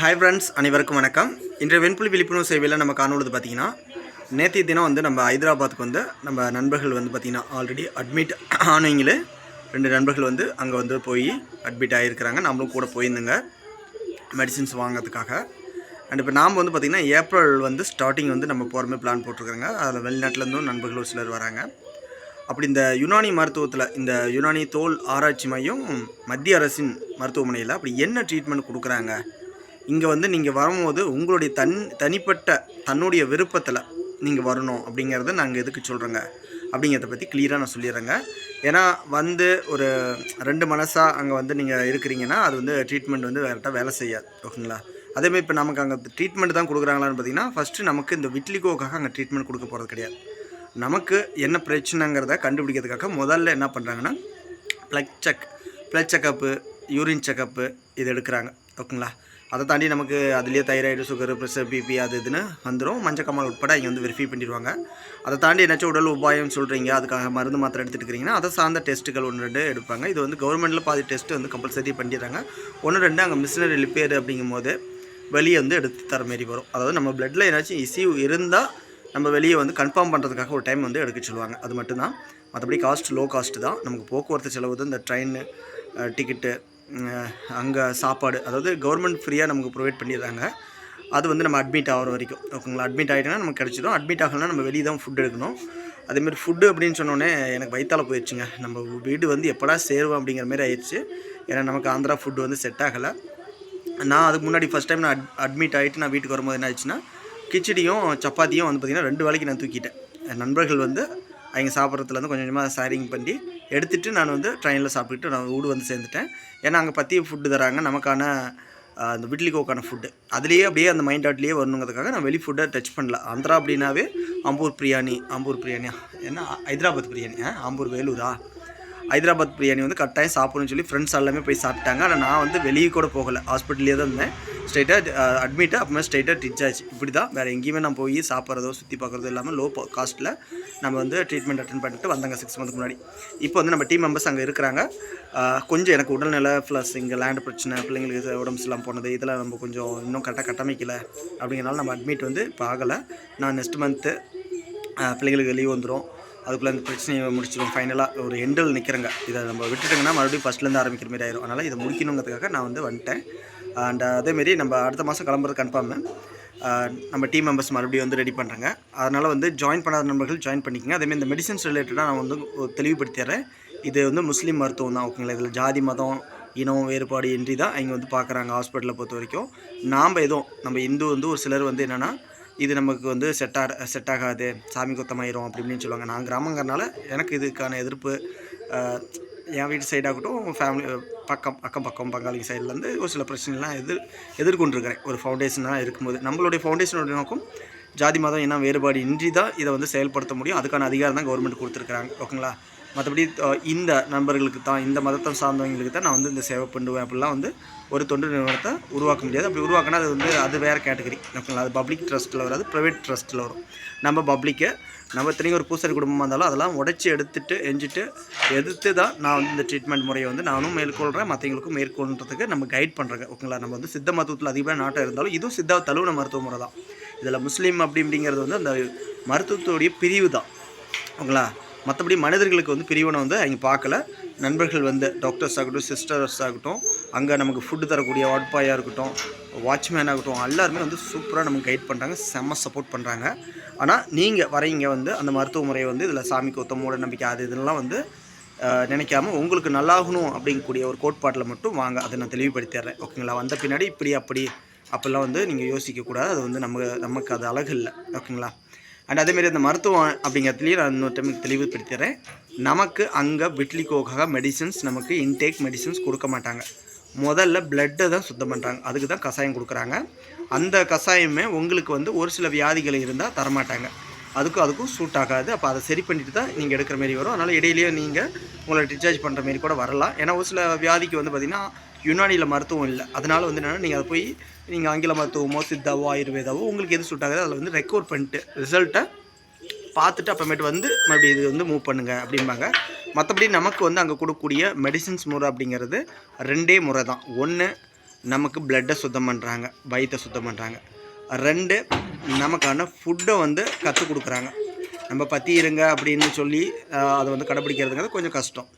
Hi friends அனைவருக்கும் வணக்கம். இன்றைய வெண்புலி விழிப்புணர்வு சேவையில் நம்ம காணுவது பார்த்தீங்கன்னா நேற்றைய தினம் வந்து நம்ம ஹைதராபாத்துக்கு வந்து நம்ம நண்பர்கள் வந்து பார்த்திங்கன்னா ஆல்ரெடி அட்மிட் ஆனவங்களே ரெண்டு நண்பர்கள் வந்து அங்கே வந்து போய் அட்மிட் ஆகியிருக்கிறாங்க நம்மளும் கூட போயிருந்தோங்க மெடிசின்ஸ் வாங்கிறதுக்காக. அண்ட் இப்போ நாம் வந்து பார்த்திங்கன்னா ஏப்ரல் வந்து ஸ்டார்டிங் வந்து நம்ம போகிற மாதிரி பிளான் போட்டிருக்காங்க அதில் வெளிநாட்டிலேருந்தும் நண்பர்கள் ஒரு சிலர் வராங்க. அப்படி இந்த யுனானி மருத்துவத்தில் இந்த யுனானி தோல் ஆராய்ச்சி மையம் மத்திய அரசின் மருத்துவமனையில் அப்படி என்ன ட்ரீட்மெண்ட் கொடுக்குறாங்க? இங்கே வந்து நீங்கள் வரும்போது உங்களுடைய தன் தனிப்பட்ட தன்னுடைய விருப்பத்தில் நீங்கள் வரணும் அப்படிங்கிறத நாங்கள் எதுக்கு சொல்கிறோங்க அப்படிங்கிறத பற்றி கிளியராக நான் சொல்லிடுறேங்க. ஏன்னா வந்து ஒரு ரெண்டு மனசாக அங்கே வந்து நீங்கள் இருக்கிறீங்கன்னா அது வந்து ட்ரீட்மெண்ட் வந்து கரெக்டாக வேலை செய்யாது. ஓகேங்களா? அதேமாதிரி இப்போ நமக்கு அங்கே ட்ரீட்மெண்ட் தான் கொடுக்குறாங்களான்னு பார்த்தீங்கன்னா ஃபஸ்ட்டு நமக்கு இந்த விட்லிகோக்காக அங்கே ட்ரீட்மெண்ட் கொடுக்க போகிறது கிடையாது. நமக்கு என்ன பிரச்சனைங்கிறத கண்டுபிடிக்கிறதுக்காக முதல்ல என்ன பண்ணுறாங்கன்னா plug check blood checkup urine checkup இது எடுக்கிறாங்க. ஓகேங்களா? அதை தாண்டி நமக்கு அதுலேயே தைராய்டு சுகர் ப்ரெஷர் பிபி அது இதுன்னு வந்துடும் மஞ்சக்கம்மல் உட்பட இங்கே வந்து வெரிஃபை பண்ணிடுவாங்க. அதை தாண்டி ஏதாச்சும் உடல் உபாயம் சொல்கிறீங்க அதுக்காக மருந்து மாத்திரை எடுத்துட்டு இருக்கிறீங்கன்னா அதை சார்ந்த டெஸ்ட்டுகள் ஒன்று ரெண்டு எடுப்பாங்க. இது வந்து கவர்மெண்ட்டில் பாதி டெஸ்ட்டு வந்து கம்பல்சரி பண்ணிடுறாங்க. ஒன்று ரெண்டு அங்கே மிஷினரி ரிப்பேர் அப்படிங்கும் போது வெளியே வந்து எடுத்து தர மாரி வரும். அதாவது நம்ம பிளட்டில் ஏதாச்சும் இஷ்யூ இருந்தால் நம்ம வெளியே வந்து கன்ஃபார்ம் பண்ணுறதுக்காக ஒரு டைம் வந்து எடுக்க சொல்லுவாங்க. அது மட்டும்தான். மற்றபடி காஸ்ட் லோ காஸ்ட்டு தான். நமக்கு போக்குவரத்து செலவு இந்த ட்ரெயின் டிக்கெட்டு அங்கே சாப்பாடு அதாவது கவர்மெண்ட் ஃப்ரீயாக நமக்கு ப்ரொவைட் பண்ணிடுறாங்க. அது வந்து நம்ம அட்மிட் ஆகிற வரைக்கும். ஓகேங்களா? அட்மிட் ஆகிட்டோன்னா நமக்கு கிடச்சிடும். அட்மிட் ஆகலைன்னா நம்ம வெளியே தான் ஃபுட் எடுக்கணும். அதேமாதிரி ஃபுட்டு அப்படின்னு சொன்னோன்னே எனக்கு வயிற்றால் போயிடுச்சுங்க நம்ம வீடு வந்து எப்படா சேருவோம் அப்படிங்கிற மாதிரி ஆயிடுச்சு. ஏன்னா நமக்கு ஆந்திரா ஃபுட்டு வந்து செட் ஆகலை. நான் அதுக்கு முன்னாடி ஃபஸ்ட் டைம் நான் அட் அட்மிட் ஆகிட்டு நான் வீட்டுக்கு வரும்போது என்ன ஆச்சுன்னா கிச்சடியும் சப்பாத்தியும் வந்து பார்த்திங்கன்னா ரெண்டு வேலைக்கு நான் தூக்கிட்டேன். என் நண்பர்கள் வந்து அவங்க சாப்பிட்றதுலேருந்து கொஞ்சம் கொஞ்சமாக ஷேரிங் பண்ணி எடுத்துகிட்டு நான் வந்து ட்ரெயினில் சாப்பிட்டுட்டு நான் வீடு வந்து சேர்ந்துட்டேன். ஏன்னா அங்கே பற்றி ஃபுட்டு தராங்க. நமக்கான அந்த விட்லிகோக்கான ஃபுட்டு அதுலேயே அப்படியே அந்த மைண்ட் அவுட்லேயே வரணுங்கிறதுக்காக நான் வெளி ஃபுட்டை டச் பண்ணல. ஆந்திரா அப்படின்னாவே ஆம்பூர் பிரியாணி ஆம்பூர் பிரியாணியா? என்ன ஹைதராபாத் பிரியாணி ஆ? ஆம்பூர் வேலூரா? ஹைதராபாத் பிரியாணி வந்து கட்டாயம் சாப்பிடணும்னு சொல்லி ஃப்ரெண்ட்ஸ் எல்லாமே போய் சாப்பிட்டாங்க. ஆனால் நான் வந்து வெளியே கூட போகலை. ஹாஸ்பிட்டல்லே தான் இருந்தேன். ஸ்ட்ரைட்டாக அட்மிட்டு அப்புறமா ஸ்ட்ரைட்டாக டிச் ஆச்சு. இப்படி தான் வேறு எங்கேயுமே நான் போய் சாப்பிட்றதோ சுற்றி பார்க்குறதோ இல்லாமல் லோ காஸ்ட்டில் நம்ம வந்து ட்ரீட்மெண்ட் அட்டன் பண்ணிட்டு வந்தாங்க சிக்ஸ் மந்த்துக்கு முன்னாடி. இப்போ வந்து நம்ம டீம் மெம்பர்ஸ் அங்கே இருக்கிறாங்க. கொஞ்சம் எனக்கு உடல்நிலை ப்ளஸ் இங்கே லேண்ட் பிரச்சனை பிள்ளைங்களுக்கு உடம்பு சரியில்லாம போனது இதெல்லாம் நம்ம கொஞ்சம் இன்னும் கரெக்டாக கட்டமைக்கலை அப்படிங்கிறனால நம்ம அட்மிட் வந்து இப்போ ஆகலை. நான் நெக்ஸ்ட் மந்த்து பிள்ளைங்களுக்கு லீவ் வந்துடும் அதுக்குள்ளே அந்த பிரச்சனையை முடிச்சிடும் ஃபைனலாக ஒரு எண்டில் நிற்கிறேங்க இதை நம்ம விட்டுட்டோங்கன்னா மறுபடியும் ஃபஸ்ட்லேருந்து ஆரம்பிக்கிற மாதிரி ஆயிரும். அதனால் இதை முடிக்கணுங்கிறதுக்காக நான் வந்து வந்துட்டேன். அண்ட் அதேமாரி நம்ம அடுத்த மாதம் கிளம்புறது கன்ஃபார்ம் நம்ம டீம் மெம்பர்ஸ் மறுபடியும் வந்து ரெடி பண்ணுறேங்க அதனால் வந்து ஜாயின் பண்ணாத நண்பர்கள் ஜாயின் பண்ணிக்கங்க. அதேமாதிரி இந்த மெடிசன்ஸ் ரிலேட்டடாக நான் வந்து தெளிவுபடுத்திடுறேன். இது வந்து முஸ்லீம் மருத்துவம் தான் ஓகேங்களா? இதில் ஜாதி மதம் இனம் வேறுபாடு இன்றி தான் இங்கே வந்து பார்க்குறாங்க ஹாஸ்பிட்டலை பொறுத்த வரைக்கும் நாம் எதுவும் நம்ம இந்து வந்து ஒரு சிலர் வந்து என்னென்னா இது நமக்கு வந்து செட் ஆக செட் ஆகாது. சாமி குத்தமாயிரும் அப்படி இப்படின்னு சொல்லுவாங்க. நான் கிராமங்கிறனால எனக்கு இதுக்கான எதிர்ப்பு என் வீட்டு சைடாகட்டும் ஃபேமிலி பக்கம் அக்கம் பக்கம் பங்காளி சைட்லேருந்து ஒரு சில பிரச்சனைலாம் எதிர் எதிர்கொண்டிருக்கிறேன். ஒரு ஃபவுண்டேஷனாக இருக்கும்போது. நம்மளுடைய ஃபவுண்டேஷனுடைய நோக்கம் ஜாதி மதம் என்ன வேறுபாடு இன்றி தான் இதை வந்து செயல்படுத்த முடியும். அதுக்கான அதிகாரம் தான் கவர்மெண்ட் கொடுத்துருக்குறாங்க. ஓகேங்களா? மற்றபடி இந்த நண்பர்களுக்கு தான் இந்த மதத்தை சார்ந்தவங்களுக்கு தான் நான் வந்து இந்த சேவை பண்ணுவேன் அப்படிலாம் வந்து ஒரு தொண்டு நிறுவனத்தை உருவாக்க முடியாது. அப்படி உருவாக்கினா அது வந்து அது வேறு கேட்டகரி ஓகேங்களா? அது பப்ளிக் ட்ரஸ்ட்டில் வராது ப்ரைவேட் ட்ரஸ்ட்டில் வரும். நம்ம பப்ளிக்கை நம்ம இத்தனைக்கும் ஒரு பூசல் குடும்பமாக இருந்தாலும் அதெல்லாம் உடச்சி எடுத்துட்டு எஞ்சிட்டு எதிர்த்து தான் நான் வந்து இந்த ட்ரீட்மெண்ட் முறையை வந்து நானும் மேற்கொள்கிறேன் மற்றவங்களுக்கும் மேற்கொள்றதுக்கு நம்ம கைட் பண்ணுறேங்க ஓகேங்களா? நம்ம வந்து சித்த மருத்துவத்தில் அதிகமாக நாட்டம் இருந்தாலும் இதுவும் சித்த தழுவின மருத்துவ முறை தான். இதில் முஸ்லீம் அப்படி வந்து அந்த மருத்துவத்துடைய பிரிவு தான். ஓகேங்களா? மற்றபடி மனிதர்களுக்கு வந்து பிரிவினை வந்து அவங்க பார்க்கல. நண்பர்கள் வந்து டாக்டர்ஸ் ஆகட்டும் சிஸ்டர்ஸ் ஆகட்டும் அங்கே நமக்கு ஃபுட்டு தரக்கூடிய வாட்பாயாக இருக்கட்டும் வாட்ச்மேன் ஆகட்டும் எல்லாருமே வந்து சூப்பராக நமக்கு கைட் பண்ணுறாங்க செம்ம சப்போர்ட் பண்ணுறாங்க ஆனால் நீங்கள் வரீங்க வந்து அந்த மருத்துவ முறையை வந்து இதில் சாமி ஒத்த மூட நம்பிக்கை அது இதெல்லாம் வந்து நினைக்காம உங்களுக்கு நல்லாகணும் அப்படிங்கக்கூடிய ஒரு கோட்பாட்டில் மட்டும் வாங்க அதை நான் தெளிவுபடுத்திடுறேன். ஓகேங்களா வந்த பின்னாடி இப்படி அப்படி அப்போல்லாம் வந்து நீங்கள் யோசிக்கக்கூடாது அது வந்து நம்ம நமக்கு அது அழகு இல்லை. ஓகேங்களா அண்ட் அதேமாரி அந்த மருத்துவம் அப்படிங்கிறதுலேயும் நான் இன்னொரு டைம் தெளிவுபடுத்திடுறேன். நமக்கு அங்கே விட்லிக்கோக்காக மெடிசன்ஸ் நமக்கு இன்டேக் மெடிசன்ஸ் கொடுக்க மாட்டாங்க. முதல்ல பிளட்டை தான் சுத்தம் பண்ணுறாங்க அதுக்கு தான் கஷாயம் கொடுக்குறாங்க. அந்த கஷாயமே உங்களுக்கு வந்து ஒரு சில வியாதிகள் இருந்தால் தரமாட்டாங்க. அதுக்கும் அதுக்கும் சூட் ஆகாது. அப்போ அதை சரி பண்ணிட்டு தான் நீங்கள் எடுக்கிற மாரி வரும். அதனால் இடையிலேயே நீங்கள் உங்களை டிஸ்சார்ஜ் பண்ணுற மாரி கூட வரலாம். ஏன்னா ஒரு சில வியாதிக்கு வந்து பார்த்திங்கன்னா யுனானியில் மருத்துவம் இல்லை. அதனால் வந்து என்னென்னா நீங்கள் அதை போய் நீங்கள் ஆங்கில மருத்துவமோ சித்தாவோ ஆயுர்வேதாவோ உங்களுக்கு எது சூட் ஆகாது அதில் வந்து ரெக்கவர் பண்ணிட்டு ரிசல்ட்டை பார்த்துட்டு அப்புறமேட்டு வந்து மறுபடியும் இது வந்து மூவ் பண்ணுங்க அப்படிம்பாங்க. மற்றபடி நமக்கு வந்து அங்கே கொடுக்கக்கூடிய மெடிசின்ஸ் முறை அப்படிங்கிறது ரெண்டே முறை தான். ஒன்று நமக்கு பிளட்டை சுத்தம் பண்ணுறாங்க வயிற்றை சுத்தம் பண்ணுறாங்க ரெண்டு நமக்கான ஃபுட்டை வந்து கற்றுக் கொடுக்குறாங்க. நம்ம பற்றி இருங்க அப்படின்னு சொல்லி அதை வந்து கடைப்பிடிக்கிறதுங்கிறது கொஞ்சம் கஷ்டம்.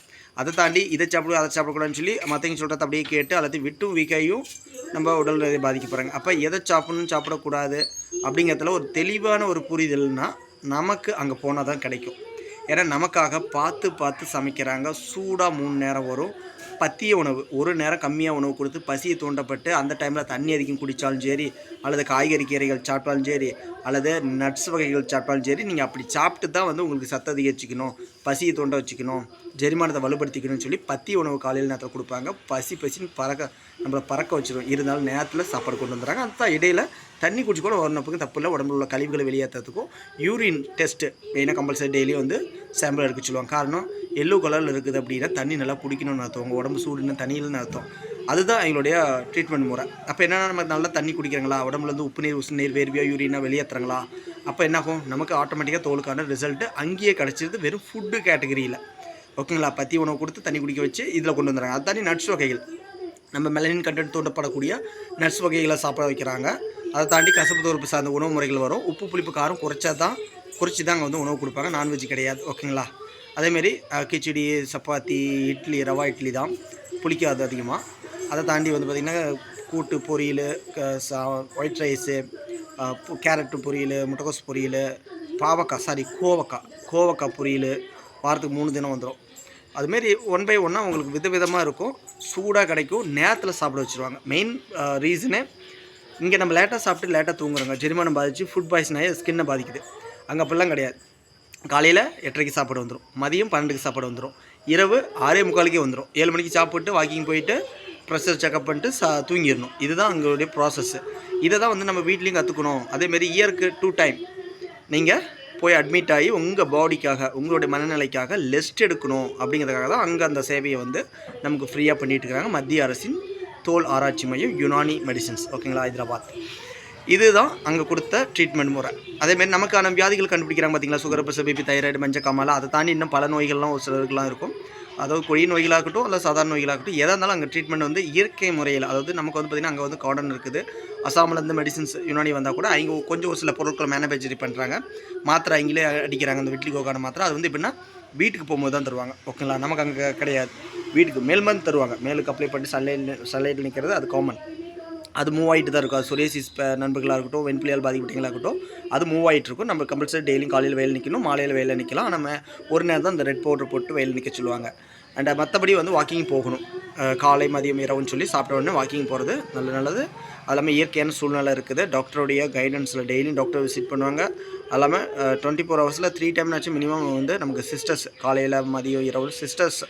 அதை தாண்டி இதை சாப்பிடு அதை சாப்பிடக்கூடாதுன்னு சொல்லி மற்றவங்க சொல்கிறத அப்படியே கேட்டு எல்லாத்தையும் விட்டும் வீக்காயும் நம்ம உடல் ரீதியா பாதிக்க போகிறாங்க அப்போ எதை சாப்பிடணும் சாப்பிடக்கூடாது அப்படிங்கிறதுல ஒரு தெளிவான ஒரு புரிதல்னால் நமக்கு அங்கே போனால் தான் கிடைக்கும். ஏன்னா நமக்காக பார்த்து பார்த்து சமைக்கிறாங்க. சூடாக மூணு நேரம் வரும். பத்திய உணவு. ஒரு நேரம் கம்மியாக உணவு கொடுத்து பசியை தூண்டப்பட்டு அந்த டைமில் தண்ணி அதிகம் குடித்தாலும் சரி அல்லது காய்கறி கீரைகள் சாப்பிட்டாலும் சரி அல்லது நட்ஸ் வகைகள் சாப்பிட்டாலும் சரி நீங்கள் அப்படி சாப்பிட்டு தான் வந்து உங்களுக்கு சத்த அதிகரிச்சிக்கணும் பசியை தோண்ட வச்சுக்கணும் ஜெரிமானத்தை வலுப்படுத்திக்கணும்னு சொல்லி பத்தி உணவு காலையில் நேரத்தில் கொடுப்பாங்க. பசி பசின்னு பறக்க நம்மளை பறக்க வச்சிடும் இருந்தாலும் நேரத்தில் சாப்பாடு கொண்டு வந்துடுறாங்க. அதுதான் இடையில் தண்ணி குடிச்சு கூட வரணுப்புக்கு தப்பு இல்லை. உடம்புல உள்ள கழிவுகளை வெளியேற்றுறதுக்கும் யூரின் டெஸ்ட்டு மெயினாக கம்பல்சரி டெய்லி வந்து சாம்பிள் எடுக்க சொல்லுவாங்க. காரணம் எல்லோ கலரில் இருக்குது அப்படின்னா தண்ணி நல்லா குடிக்கணும்னு அர்த்தம். உங்கள் உடம்பு சூடுன்னு தண்ணியில்னு அர்த்தம். அதுதான் எங்களுடைய ட்ரீட்மெண்ட் முறை. அப்போ என்னென்னா நம்ம நல்லா தண்ணி குடிக்கிறாங்களா? உடம்புலேருந்து உப்பு நீர் உசு நீர் வேர்வியோ யூரினா வெளியேற்றுறாங்களா அப்போ என்னாகும்? நமக்கு ஆட்டோமேட்டிக்காக தோலுக்கான ரிசல்ட்டு அங்கேயே கிடச்சிருது. வெறும் ஃபுட்டு கேட்டகரியில் ஓகேங்களா பத்தி உணவு கொடுத்து தண்ணி குடிக்க வச்சு இதில் கொண்டு வந்துடுறாங்க. அது தாண்டி நட்ஸ் வகைகள். நம்ம மெலனின் கண்டென்ட் தூண்டப்படக்கூடிய நட்ஸ் வகைகளை சாப்பிட வைக்கிறாங்க. அதை தாண்டி கசப்பு தோறுப்பு சார்ந்த உணவு முறைகள் வரும். உப்பு புளிப்பு காரம் குறைச்சா தான் குறைச்சி தான் அங்கே வந்து உணவு கொடுப்பாங்க. நான்வெஜ் கிடையாது. ஓகேங்களா அதேமாரி கிச்சடி சப்பாத்தி இட்லி ரவா இட்லி தான் புளிக்காது அதிகமாக அதை தாண்டி வந்து பார்த்திங்கன்னா கூட்டு பொரியல் ஒயிட் ரைஸு கேரட்டு பொரியல் முட்டைக்கோஸ் பொரியல் பாவக்காய் சாரி கோவக்காய் கோவக்காய் பொரியல் வாரத்துக்கு மூணு தினம் வந்துடும் அதுமாரி ஒன் பை ஒன்னாக உங்களுக்கு விதவிதமாக இருக்கும். சூடாக கிடைக்கும். நேரத்தில் சாப்பிட வச்சுருவாங்க. மெயின் ரீசனு இங்கே நம்ம லேட்டாக சாப்பிட்டு லேட்டாக தூங்குறோங்க. ஜெரிமானம் பாதிச்சு ஃபுட் பாய்சன் ஆகி ஸ்கின்னை பாதிக்குது. அங்கே அப்படிலாம் கிடையாது. காலையில் எட்டரைக்கு சாப்பாடு வந்துடும் மதியம் பன்னெண்டுக்கு சாப்பாடு வந்துடும் இரவு ஆறே முக்காலுக்கே வந்துடும் ஏழு மணிக்கு சாப்பிட்டு வாக்கிங் போயிட்டு ப்ரெஷர் செக்அப் பண்ணிட்டு சா தூங்கிடணும். இதுதான் அங்களுடைய ப்ராசஸ்ஸு இதை தான் வந்து நம்ம வீட்லேயும் கற்றுக்கணும் அதேமாரி இயருக்கு டூ டைம் நீங்கள் போய் அட்மிட் ஆகி உங்கள் பாடிக்காக உங்களுடைய மனநிலைக்காக லெஸ்ட் எடுக்கணும் அப்படிங்கிறதுக்காக தான் அங்கே அந்த சேவையை வந்து நமக்கு ஃப்ரீயாக பண்ணிகிட்டு இருக்கிறாங்க மத்திய அரசின் தோல் ஆராய்ச்சி மையம் யுனானி மெடிசின்ஸ் ஓகேங்களா ஹைதராபாத். இதுதான் அங்கே கொடுத்த ட்ரீட்மெண்ட் முறை. அதேமாரி நமக்கான வியாதிகள் கண்டுபிடிக்கிறாங்க பார்த்தீங்களா சுகர் பசு பிபி தைராய்டு மஞ்சள் காமாலா அதை தாண்டி இன்னும் பல நோய்கள்லாம் ஒரு சிலருக்குலாம் இருக்கும். அதாவது கொடிய நோய்களாகட்டும் இல்லை சாதாரண நோய்களாகட்டும் எதாக இருந்தாலும் அங்கே ட்ரீட்மெண்ட் வந்து இயற்கை முறையில் அதாவது நமக்கு வந்து பார்த்திங்கன்னா அங்கே வந்து கார்டன் இருக்குது. அசாமில் மெடிசின்ஸ் யுனானி வந்தால் கூட அவங்க கொஞ்சம் ஒரு சில பொருட்களை மேனுஃபேக்சரிங் பண்ணுறாங்க மாத்திரை அவங்களே அடிக்கிறாங்க அந்த வெட்லி கோக்கான மாத்திரை. அது வந்து எப்படின்னா வீட்டுக்கு போகும்போது தான் தருவாங்க. ஓகேங்களா நமக்கு அங்கே கிடையாது. வீட்டுக்கு மேல் மருந்து தருவாங்க. மேலுக்கு அப்ளை பண்ணி சன்லைட் சன்லைட்டில் நிற்கிறது அது காமன் அது மூவ் ஆகிட்டு தான் இருக்கும். அது சுரேசிஸ் நண்பர்களாக இருக்கட்டும் வெண்பிள்ளையால் பாதிக்கப்பட்டீங்களா இருக்கட்டும் அது மூவ் ஆகிட்டு இருக்கும். நம்ம கம்பல்சரி டெய்லியும் காலையில் வேலை நிற்கணும் மாலையில் வேலை நிற்கலாம் நம்ம ஒரு நேரம் தான் இந்த ரெட் பவுடர் போட்டு வேலை நிற்க சொல்லுவாங்க. அண்ட் மற்றபடி வந்து வாக்கிங் போகணும். காலை மதியம் இரவுன்னு சொல்லி சாப்பிட்ட உடனே வாக்கிங் போகிறது நல்ல நல்லது. அது இல்லாமல் இயற்கையான சூழ்நிலை இருக்குது. டாக்டருடைய கைடன்ஸில் டெய்லியும் டாக்டர் விசிட் பண்ணுவாங்க. அது இல்லாமல் டுவெண்ட்டி ஃபோர் ஹவர்ஸில் த்ரீ டைம்னாச்சும் மினிமம் வந்து நமக்கு சிஸ்டர்ஸ் காலையில் மதியம் இரவு சிஸ்டர்ஸ்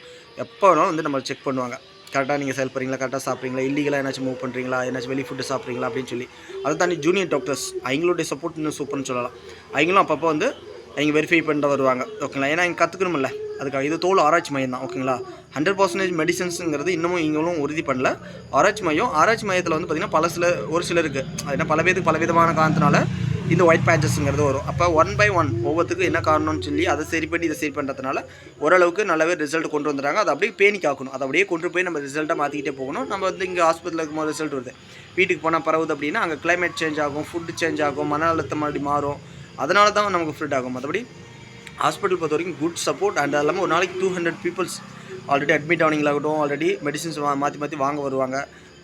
எப்போ வேணாலும் வந்து நம்ம செக் பண்ணுவாங்க. கரெக்டாக நீங்கள் செயல்படுறீங்களா கரெக்டாக சாப்பிட்றீங்களா இல்லீகலாக ஏதாச்சும் மூவ் பண்ணுறீங்களா ஏதாச்சும் வெளி ஃபுட்டு சாப்பிட்றீங்களா அப்படின்னு சொல்லி. அதை தாண்டி ஜூனியர் டாக்டர்ஸ் அவங்களுடைய சப்போர்ட் இன்னும் சூப்பர்னு சொல்லலாம். அவங்களும் அப்பப்போ வந்து அவங்க வெரிஃபை பண்ணிட்டு வருவாங்க ஓகேங்களா ஏன்னா இங்கே கற்றுக்கணுமில்ல அதுக்காக இது தோல் ஆராய்ச்சி மையம் தான் ஓகேங்களா ஹண்ட்ரட் பர்சன்டேஜ் மெடிசன்ஸுங்கிறது இன்னமும் இவங்களும் உறுதி பண்ணல. ஆராய்ச்சி மையம் ஆராய்ச்சி மையத்தில் வந்து பார்த்திங்கன்னா பல சில ஒரு சிலருக்கு. அது என்ன பல பேருக்கு பல விதமான காரணத்தினால இந்த ஒயிட் பேச்சஸ்ங்கிறது வரும். அப்போ ஒன் பை ஒன் ஒவ்வொருத்துக்கும் என்ன காரணம்னு சொல்லி அதை சரி பண்ணி இதை சரி பண்ணுறதுனால ஓரளவுக்கு நல்லாவே ரிசல்ட் கொண்டு வந்துடுறாங்க. அதை அப்படியே பேணி காக்கணும். அதை அப்படியே கொண்டு போய் நம்ம ரிசல்ட்டை மாற்றிக்கிட்டே போகணும். நம்ம வந்து இங்கே ஹாஸ்பிட்டலில் இருக்கும்போது ரிசல்ட் வருது. வீட்டுக்கு போனால் பரவுது அப்படின்னா அங்கே கிளைமேட் சேஞ்ச் ஆகும் ஃபுட்டு சேஞ்ச் ஆகும் மன அழுத்தம் மறுபடி மாறும். அதனால தான் நமக்கு ஃபிட் ஆகும். மற்றபடி ஹாஸ்பிட்டல் பொறுத்த வரைக்கும் குட் சப்போர்ட் அண்ட் அது இல்லாமல் ஒரு நாளைக்கு two hundred peoples already admit ஆனவங்களாகட்டும் already medicines மாற்றி மாற்றி வாங்க வருவாங்க.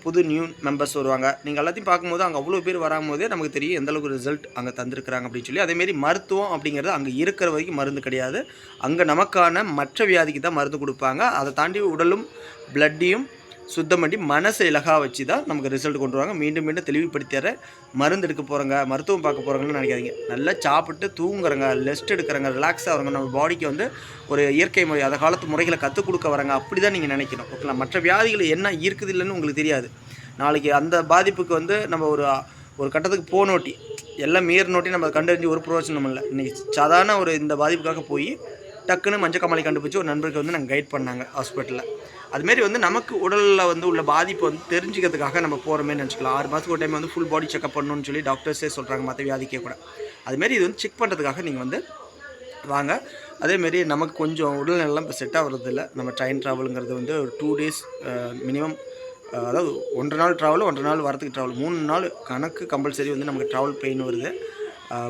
புது நியூ மெம்பர்ஸ் வருவாங்க. நீங்கள் எல்லாத்தையும் பார்க்கும்போது அங்கே அவ்வளோ பேர் வராம்போதே நமக்கு தெரியும் எந்த அளவுக்கு ரிசல்ட் அங்கே தந்திருக்கிறாங்க அப்படின்னு சொல்லி. அதேமாரி மருத்துவம் அப்படிங்கிறது அங்கே இருக்கிற வரைக்கும் மருந்து கிடையாது. அங்கே நமக்கான மற்ற வியாதிக்கு தான் மருந்து கொடுப்பாங்க. அதை தாண்டி உடலும் பிளட்டையும் சுத்தம் பண்ணி மனசை இலகா வச்சு தான் நமக்கு ரிசல்ட் கொண்டு வருவாங்க. மீண்டும் மீண்டும் தெளிவுபடுத்திற மருந்து எடுக்க போகிறாங்க மருத்துவம் பார்க்க போகிறாங்கன்னு நினைக்காதீங்க. நல்லா சாப்பிட்டு தூங்குறங்க ரெஸ்ட் எடுக்கிறங்க ரிலாக்ஸாக ஆகிறங்க நம்ம பாடிக்கு வந்து ஒரு இயற்கை முறை அந்த காலத்து முறைகளை கற்றுக் கொடுக்க வராங்க அப்படி தான் நீங்கள் நினைக்கணும். ஓகேங்களா? மற்ற வியாதிகள் என்ன இருக்குது இல்லைன்னு உங்களுக்கு தெரியாது. நாளைக்கு அந்த பாதிப்புக்கு வந்து நம்ம ஒரு ஒரு கட்டத்துக்கு போனோட்டி எல்லாம் மீறி நோட்டி நம்ம கண்டறிஞ்சு ஒரு பிரயோஜனம் இல்லை. இன்றைக்கி சாதாரண ஒரு இந்த பாதிப்புக்காக போய் டக்குன்னு மஞ்சள் காமாலை கண்டுபிடிச்சி ஒரு நண்பருக்கு வந்து நாங்கள் கைட் பண்ணாங்க ஹாஸ்பிட்டலில் அதுமாரி வந்து நமக்கு உடலில் வந்து உள்ள பாதிப்பு வந்து தெரிஞ்சுக்கிறதுக்காக நம்ம போகிறோமே நினச்சிக்கலாம். ஆறு மாதத்துக்கு ஒரு டைம் வந்து ஃபுல் பாடி செக்அப் பண்ணணும்னு சொல்லி டாக்டர்ஸே சொல்கிறாங்க மற்ற வியாதிக்கே கூட. அதுமாரி இது வந்து செக் பண்ணுறதுக்காக நீங்கள் வந்து வாங்க. அதேமாரி நமக்கு கொஞ்சம் உடல்நலம் இப்போ செட் ஆகிறதில்ல. நம்ம ட்ரெயின் ட்ராவலுங்கிறது வந்து ஒரு டூ டேஸ் மினிமம் அதாவது ஒன்றரை நாள் ட்ராவல் ஒன்றரை நாள் வரத்துக்கு ட்ராவல் மூணு நாள் கணக்கு கம்பல்சரி வந்து நமக்கு ட்ராவல் பெயின் வருது.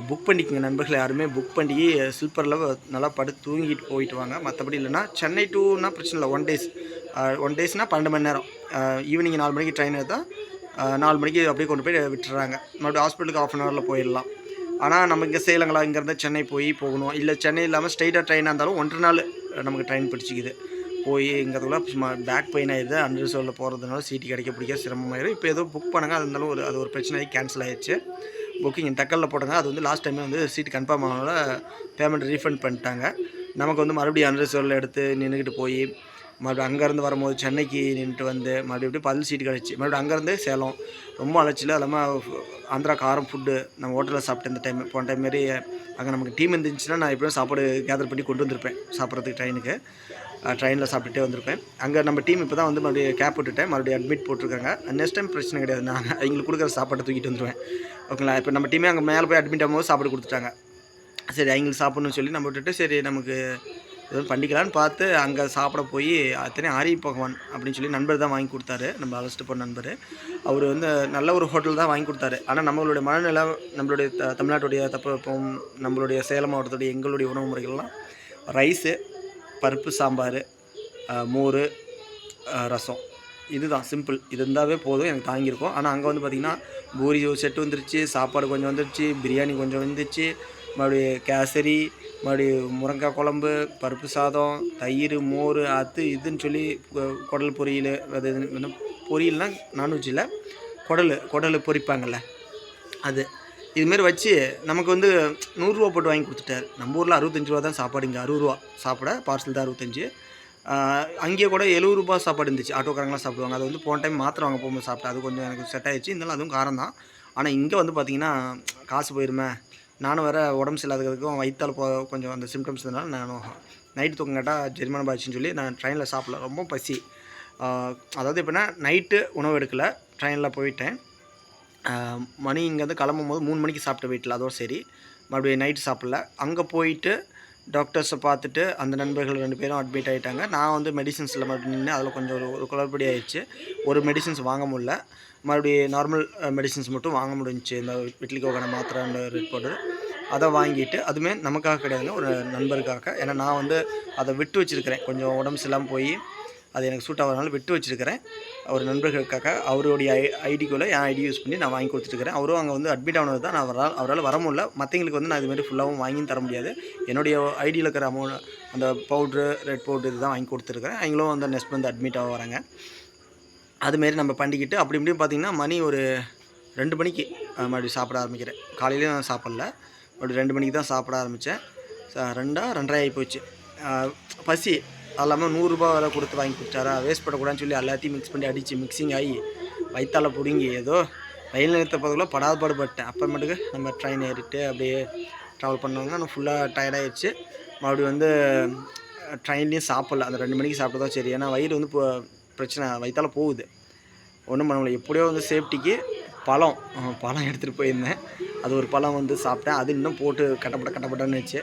புக் பண்ணிக்கோங்க நண்பர்கள். யாருமே புக் பண்ணி ஸ்லீப்பரில் நல்லா படுத்து தூங்கிட்டு போயிட்டு வாங்க. மற்றபடி இல்லைன்னா சென்னை டூனா பிரச்சனை இல்லை. ஒன் டேஸ் ஒன் டேஸ்னால் பன்னெண்டு மணி நேரம். ஈவினிங் நாலு மணிக்கு ட்ரெயின் எடுத்தால் நாலு மணிக்கு அப்படியே கொண்டு போய் விட்டுறாங்க. மறுபடியும் ஹாஸ்பிட்டலுக்கு ஆஃப் அன் ஹவரில் போயிடலாம். ஆனால் நம்ம இங்கே சேலங்களா இங்கேருந்து சென்னை போய் போகணும். இல்லை சென்னை இல்லாமல் ஸ்ட்ரைட்டாக ட்ரெயினாக இருந்தாலும் ஒன்றரை நாள் நமக்கு ட்ரெயின் பிடிச்சிக்குது. போய் இங்கிறதுக்குள்ள சும்மா பேக் பெயின் ஆயிடுது. அன்ரிசர்வில் போகிறதுனால சீட்டு கிடைக்க பிடிக்க சிரமமாயிடும் இப்போ ஏதோ புக் பண்ணுங்க அது இருந்தாலும் ஒரு அது ஒரு பிரச்சனை கேன்சல் ஆயிடுச்சு. புக்கிங் தக்கலில் போட்டாங்க. அது வந்து லாஸ்ட் டைமே வந்து சீட் கன்ஃபார்ம் ஆனதால பேமெண்ட் ரீஃபண்ட் பண்ணிட்டாங்க. நமக்கு வந்து மறுபடியும் அன்ரிசர்வில் எடுத்து நின்றுக்கிட்டு போய் மறுபடியும் அங்கேருந்து வரும்போது சென்னைக்கு நின்றுட்டு வந்து மறுபடியும் எப்படி பதில் சீட்டு கிடச்சி மறுபடியும் அங்கேருந்து சேலம். ரொம்ப அலைச்சல். இல்லாமல் ஆந்திரா காரம் ஃபுட்டு நம்ம ஹோட்டலில் சாப்பிட்டு இந்த டைம் போன டைம் மாரி அங்கே நமக்கு டீம் இருந்துச்சுன்னா நான் எப்படியும் சாப்பாடு கேதர் பண்ணி கொண்டு வந்திருப்பேன். சாப்பிட்றதுக்கு ட்ரெயினுக்கு ட்ரெயினில் சாப்பிட்டுட்டே வந்திருப்பேன். அங்கே நம்ம டீம் இப்போ தான் வந்து மறுபடியும் கேப் விட்டுட்டேன் மறுபடியும் அட்மிட் போட்டிருக்காங்க. நெக்ஸ்ட் டைம் பிரச்சனை கிடையாது. நான் அவங்களுக்கு கொடுக்குற சாப்பாட்டை தூக்கிட்டு வந்துடுவேன் ஓகேங்களா இப்போ நம்ம டீமே அங்கே மேலே போய் அட்மிட் ஆகும்போது சாப்பாடு கொடுத்துட்டாங்க. சரி அவங்களுக்கு சாப்பிட்ணும்னு சொல்லி நம்ம விட்டுட்டு சரி நமக்கு எதுவும் பண்ணிக்கலான்னு பார்த்து அங்கே சாப்பிட போய் அத்தனை ஆரி பகவான் அப்படின்னு சொல்லி நண்பர் தான் வாங்கி கொடுத்தாரு. நம்ம அழைச்சிட்டு போன நண்பர். அவர் வந்து நல்ல ஒரு ஹோட்டல் தான் வாங்கி கொடுத்தாரு. ஆனால் நம்மளுடைய மனநிலை நம்மளுடைய த தமிழ்நாட்டுடைய தப்பம் நம்மளுடைய சேலம் மாவட்டத்துடைய எங்களுடைய உணவு முறைகள்லாம் ரைஸு பருப்பு சாம்பார் மோர் ரசம். இதுதான் சிம்பிள் இது இருந்தாவே போதும். எனக்கு தாங்கியிருக்கோம். ஆனால் அங்கே வந்து பார்த்திங்கன்னா பூரி செட்டு வந்துருச்சு சாப்பாடு கொஞ்சம் வந்துருச்சு பிரியாணி கொஞ்சம் வந்துருச்சு மறுபடியும் கேசரி மறுபடி முருங்கைக்காய் குழம்பு பருப்பு சாதம் தயிர் மோர் அது இதுன்னு சொல்லி குடல் பொரியல் அது இது பொரியல்னால் நான்வெஜ்ஜில் குடல் குடல் பொரிப்பாங்கள்ல அது. இதுமாரி வச்சு நமக்கு வந்து நூறுரூவா போட்டு வாங்கி கொடுத்துட்டாரு. நம்ம ஊரில் அறுபத்தஞ்சு ரூபா தான் சாப்பாடு இங்கே அறுபது ரூபா சாப்பிட பார்சல் தான் அறுபத்தஞ்சு. அங்கேயே கூட எழுபது ரூபா சாப்பாடு இருந்துச்சு. ஆட்டோக்காரங்களாம் சாப்பிடுவாங்க. அது வந்து போன டைம் மாத்திரை வாங்க போகும்போது சாப்பிட்டேன். அது கொஞ்சம் எனக்கு செட் ஆகிடுச்சு இருந்தாலும் அதுவும் காரம் தான். ஆனால் இங்கே வந்து பார்த்திங்கன்னா காசு போயிருமே. நானும் வேறு உடம்பு சரியில்லாததுக்கும் வயிற்றால் போ கொஞ்சம் அந்த சிம்டம்ஸ் இருந்தனால நானும் நைட்டு தூக்கம் கேட்டால் ஜெர்மன் பாய்ச்சின்னு சொல்லி நான் ட்ரெயினில் சாப்பிடல. ரொம்ப பசி. அதாவது எப்படின்னா நைட்டு உணவு எடுக்கலை. ட்ரெயினில் போயிட்டேன். மணி இங்கேருந்து கிளம்பும் போது மூணு மணிக்கு சாப்பிட்ட வீட்டில். அதோட சரி. மறுபடியும் நைட்டு சாப்பிடல. அங்கே போயிட்டு டாக்டர்ஸை பார்த்துட்டு அந்த நண்பர்கள் ரெண்டு பேரும் அட்மிட் ஆகிட்டாங்க நான் வந்து மெடிசின்ஸில் மட்டும் நின்று அதில் கொஞ்சம் ஒரு ஒரு குளறுபடி ஆயிடுச்சு. ஒரு மெடிசின்ஸ் வாங்க முடியல. மறுபடியும் நார்மல் மெடிசின்ஸ் மட்டும் வாங்க முடிஞ்சு இந்த விட்லிக்கோக்கான மாத்திரை அந்த ரெட் பவுடர் அதை வாங்கிட்டு அதுவுமே நமக்காக கிடையாதுங்க ஒரு நண்பருக்காக. ஏன்னா நான் வந்து அதை விட்டு வச்சுருக்கிறேன். கொஞ்சம் உடம்பு சரியில்லாமல் போய் அது எனக்கு சூட் ஆகிறதுனால விட்டு வச்சுருக்கிறேன். அவர் நண்பர்களுக்காக அவருடைய ஐ ஐடிக்குள்ளே என் ஐடி யூஸ் பண்ணி நான் வாங்கி கொடுத்துட்ருக்கிறேன் அவரும் அங்கே வந்து அட்மிட் ஆனது தான். நான் அவரால் அவரால் வர முடியல. மற்றவங்களுக்கு வந்து நான் இதுமாரி ஃபுல்லாகவும் வாங்கி தர முடியாது. என்னுடைய ஐடியில் இருக்கிற அமௌண்ட் அந்த பவுட்ரு ரெட் பவுட்ரு இதுதான் வாங்கி கொடுத்துருக்குறேன் அவங்களும் வந்து நெக்ஸ்ட் வந்து அட்மிட் ஆக வராங்க. அதுமாரி நம்ம பண்ணிக்கிட்டு அப்படி இப்படியும் பார்த்திங்கன்னா மணி ஒரு ரெண்டு மணிக்கு மறுபடியும் சாப்பிட ஆரம்பிக்கிறேன். காலையிலையும் நான் சாப்பிடல. மறுபடியும் ரெண்டு மணிக்கு தான் சாப்பிட ஆரம்பித்தேன் ரெண்டாக ரெண்டரை ஆகி போச்சு. பசி. அது இல்லாமல் நூறுரூபா வேலை கொடுத்து வாங்கி கொடுத்தாரா? வேஸ்ட் பண்ணக்கூடாதுன்னு சொல்லி எல்லாத்தையும் மிக்ஸ் பண்ணி அடித்து மிக்சிங் ஆகி வயிற்றால் பிடுங்கி ஏதோ ரயில் நிறுத்த பக்கத்தில் படாத பாடுபட்டேன். அப்புறமேட்டுக்கு நம்ம ட்ரெயின் ஏறிட்டு அப்படியே ட்ராவல் பண்ணவங்க நான் ஃபுல்லாக டயர்டாகிடுச்சு மறுபடியும் வந்து ட்ரெயின்லேயும் சாப்பிடல. அந்த ரெண்டு மணிக்கு சாப்பிட்டா சரி. ஏன்னா வயிறு வந்து இப்போ பிரச்சனை வயிற்றால் போகுது. ஒன்றும் பண்ண முடியல. எப்படியோ வந்து சேஃப்டிக்கு பழம் பழம் எடுத்துகிட்டு போயிருந்தேன். அது ஒரு பழம் வந்து சாப்பிட்டேன். அது இன்னும் போட்டு கட்டப்பட்ட கட்டப்பட்டன்னு வச்சு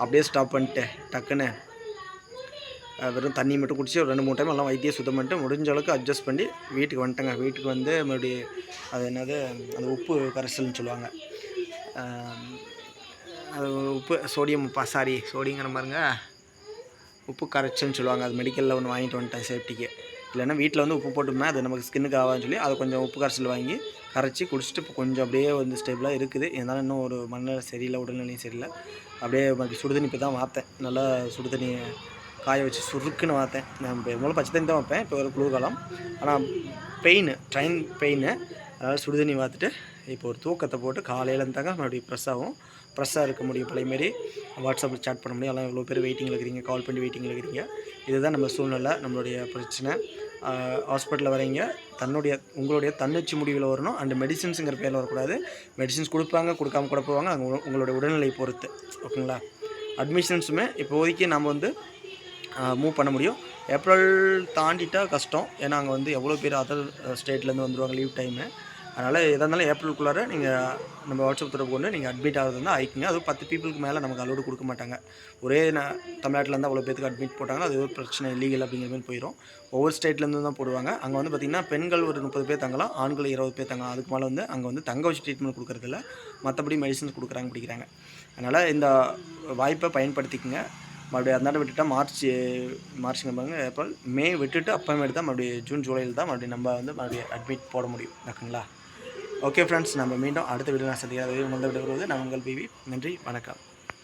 அப்படியே ஸ்டாப் பண்ணிட்டு டக்குன்னு வெறும் தண்ணி மட்டும் குடிச்சு ஒரு ரெண்டு மூணு டைம் எல்லாம் வைத்தியம் சுத்தம் பண்ணிட்டு முடிஞ்ச அளவுக்கு அட்ஜஸ்ட் பண்ணி வீட்டுக்கு வந்துட்டேங்க. வீட்டுக்கு வந்து மறுபடியும் அது என்னது அந்த உப்பு கரைசல்னு சொல்லுவாங்க. அது உப்பு சோடியம் உப்பா சாரி சோடியங்கிற மாதிரிங்க. உப்பு கரைச்சல்னு சொல்லுவாங்க. அது மெடிக்கலில் ஒன்று வாங்கிட்டு வந்துட்டேன் சேஃப்டிக்கு இல்லைன்னா வீட்டில் வந்து உப்பு போட்டுமே அது நமக்கு ஸ்கின்னுக்கு ஆகாதுன்னு சொல்லி அதை கொஞ்சம் உப்பு கரைசல் வாங்கி கரைச்சி குடிச்சிட்டு இப்போ கொஞ்சம் அப்படியே வந்து ஸ்டேபிளாக இருக்குது. இருந்தாலும் இன்னும் ஒரு மண்ணில் சரியில்லை உடல்நிலையும் சரியில்லை. அப்படியே மறுபடியும் சுடுதண்ணி இப்போ தான் வார்த்தேன். நல்லா சுடுதண்ணி காய வச்சு சுருக்குன்னு பார்த்தேன் நான் பெரும்பாலும் பச்சை தண்ணி தான் வைப்பேன். இப்போ ஒரு குளிர்காலம் ஆனால் பெயின் ட்ரெயின் பெயின் அதாவது சுடுதண்ணி பார்த்துட்டு இப்போ ஒரு தூக்கத்தை போட்டு காலையில் இருந்தாங்க மறுபடியும் ப்ரெஸ் ஆகும். ப்ரெஸ்ஸாக இருக்க முடியும் பழையமாரி வாட்ஸ்அப்பில் சேட் பண்ண முடியும். எல்லாம் இவ்வளோ பேர் வெயிட்டிங்கில் இருக்கிறீங்க? கால் பண்ணி வெயிட்டிங்கில் இருக்கிறீங்க? இதுதான் நம்ம சூழ்நிலை. நம்மளுடைய பிரச்சனை. ஹாஸ்பிட்டலில் வரீங்க தன்னுடைய உங்களுடைய தன்னச்சு முடிவில் வரணும். அண்ட் மெடிசின்ஸுங்கிற பேரில் வரக்கூடாது. மெடிசின்ஸ் கொடுப்பாங்க கொடுக்காம கூட போவாங்க. அங்கே உங்களுடைய உடல்நிலை பொறுத்து. ஓகேங்களா? அட்மிஷன்ஸுமே இப்போதைக்கு நம்ம வந்து மூவ் பண்ண முடியும். ஏப்ரல் தாண்டிட்டால் கஷ்டம். ஏன்னா அங்கே வந்து எவ்வளோ பேர் அதர் ஸ்டேட்லேருந்து வந்துடுவாங்க லீவ் டைமு அதனால் எதாக இருந்தாலும் ஏப்ரலுக்குள்ளார நீங்கள் நம்ம வாட்ஸ்அப் தொடர்பு கொண்டு நீங்கள் அட்மிட் ஆகிறது வந்து ஆயிக்குங்க. அதுவும் பத்து பீப்புளுக்கு மேலே நமக்கு அலோடு கொடுக்க மாட்டாங்க. ஒரே நான் தமிழ்நாட்டில் இருந்து அவ்வளோ பேருக்கு அட்மிட் போட்டாங்கன்னா அது ஒரு பிரச்சனை இல்லீகல் அப்படிங்கிற மாதிரி போயிடும் ஒவ்வொரு ஸ்டேட்லேருந்து தான் போடுவாங்க. அங்கே வந்து பார்த்திங்கன்னா பெண்கள் ஒரு முப்பது பேர் தங்கலாம் ஆண்கள் இருபது பேர் தங்கலாம். அதுக்கு மேலே வந்து அங்கே வந்து தங்க வச்சு ட்ரீட்மெண்ட் கொடுக்குறதில்ல. மற்றபடி மெடிசன்ஸ் கொடுக்குறாங்க பிடிக்கிறாங்க அதனால் இந்த வாய்ப்பை பயன்படுத்திக்கங்க. மறுபடியும் அந்தாண்ட விட்டுட்டால் மார்ச் மார்ச் பாருங்க ஏப்ரல் மே விட்டுட்டு அப்பாயின்மெண்ட் தான் மறுபடியும் ஜூன் ஜூலையில் தான் மறுபடியும் நம்ம வந்து மறுபடியும் அட்மிட் போட முடியும். ஓகேங்களா? ஓகே ஃப்ரெண்ட்ஸ் நம்ம மீண்டும் அடுத்த வீடியோ நான் சந்திக்காத உங்களை விடுவது வருவது நான் உங்கள் பிவி. நன்றி வணக்கம்.